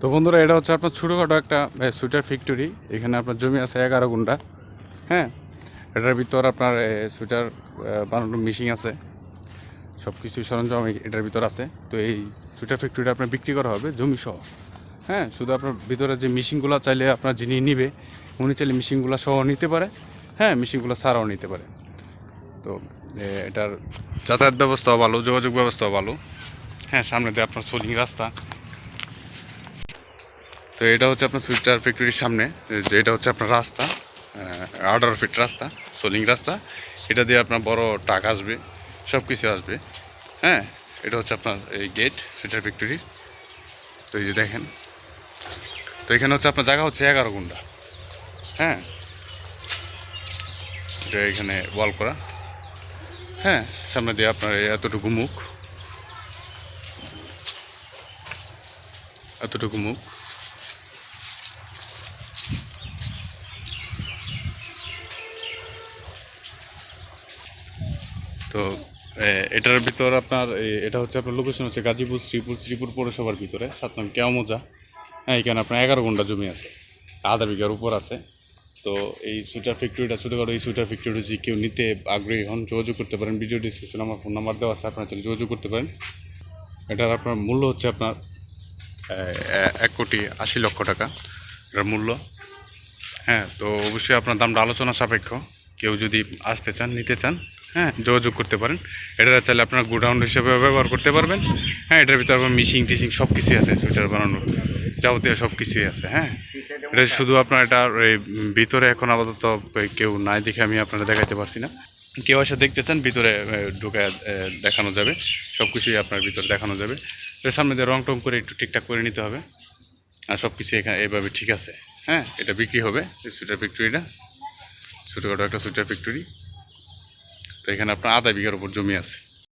তো বন্ধুরা, এটা হচ্ছে আপনার ছোটোখাটো একটা সুইটার ফ্যাক্টরি এখানে আপনার জমি আছে এগারো গুন্ডা। হ্যাঁ? এটার ভিতর আপনার সুইটার বানানোর মেশিন আছে। সব কিছু সরঞ্জাম এটার ভিতর আছে। তো এই সুইটার ফ্যাক্টরিটা আপনার বিক্রি করা হবে জমি সহ হ্যাঁ? শুধু আপনার ভিতরে যে মেশিনগুলো চাইলে আপনার যিনি নিবে, উনি চাইলে মেশিনগুলো সহ নিতে পারে। হ্যাঁ? মেশিনগুলো ছাড়াও নিতে পারে। তো এটার যাতায়াত ব্যবস্থাও ভালো, যোগাযোগ ব্যবস্থাও ভালো। হ্যাঁ? সামনে দিয়ে আপনার সোলিং রাস্তা। তো এটা হচ্ছে আপনার সুইটার ফ্যাক্টরির সামনে, যে এটা হচ্ছে আপনার রাস্তা আঠারো ফিট রাস্তা, সোলিং রাস্তা। এটা দিয়ে আপনার বড় ট্রাক আসবে সব কিছু আসবে। হ্যাঁ এটা হচ্ছে আপনার এই গেট সুইটার ফ্যাক্টরির। তো এই যে দেখেন, তো এখানে হচ্ছে আপনার জায়গা হচ্ছে এগারো গুন্ডা। হ্যাঁ এটা এখানে ওয়াল করা। হ্যাঁ সামনে দিয়ে আপনার এই এতটুকু মুখ। এতটুকু মুখ। তো এটার ভিতর আপনার এটা হচ্ছে আপনার লোকেশন হচ্ছে গাজীপুর শ্রীপুর শ্রীপুর পৌরসভার ভিতরে। সাত নং কেয়ামোজা হ্যাঁ এখানে আপনার এগারো ঘণ্টা জমি আছে। আধা বিঘার উপর আছে। তো এই সুইটার ফ্যাক্টরিটা, ছোটোখাটো এই সুইটার ফ্যাক্টরি যদি কেউ নিতে আগ্রহী হন, যোগাযোগ করতে পারেন। ভিডিও ডিসক্রিপশন আমার ফোন নাম্বার দেওয়া আছে, আপনারা চাইলে যোগাযোগ করতে পারেন। এটার আপনার মূল্য হচ্ছে আপনার এক কোটি আশি লক্ষ টাকা। এটার মূল্য। হ্যাঁ তো অবশ্যই আপনার দামটা আলোচনা সাপেক্ষ। কেউ যদি আসতে চান, নিতে চান হ্যাঁ যোগাযোগ করতে পারেন। এটা চাইলে আপনার গোডাউন হিসেবে ব্যবহার করতে পারবেন। হ্যাঁ এটার ভিতরে আপনার মিশিং টিশিং সব কিছুই আছে সুইটার বানানোর যাবতীয় সব কিছুই আছে হ্যাঁ। এটা শুধু আপনার এটা ভিতরে এখন আপাতত কেউ নাই দেখে আমি আপনারা দেখাতে পারছি না। কেউ এসে দেখতে চান, ভিতরে ঢুকে দেখানো যাবে। সব কিছুই আপনার ভিতরে দেখানো যাবে। এর সামনে দিয়ে রং টং করে একটু ঠিকঠাক করে নিতে হবে। আর সব কিছু এখানে এইভাবে ঠিক আছে হ্যাঁ এটা বিক্রি হবে সুইটার ফ্যাক্টরিটা ছোটোখাটো একটা সুইটার ফ্যাক্টরি। তো এখানে আপনার আধা বিঘার উপর জমি আছে।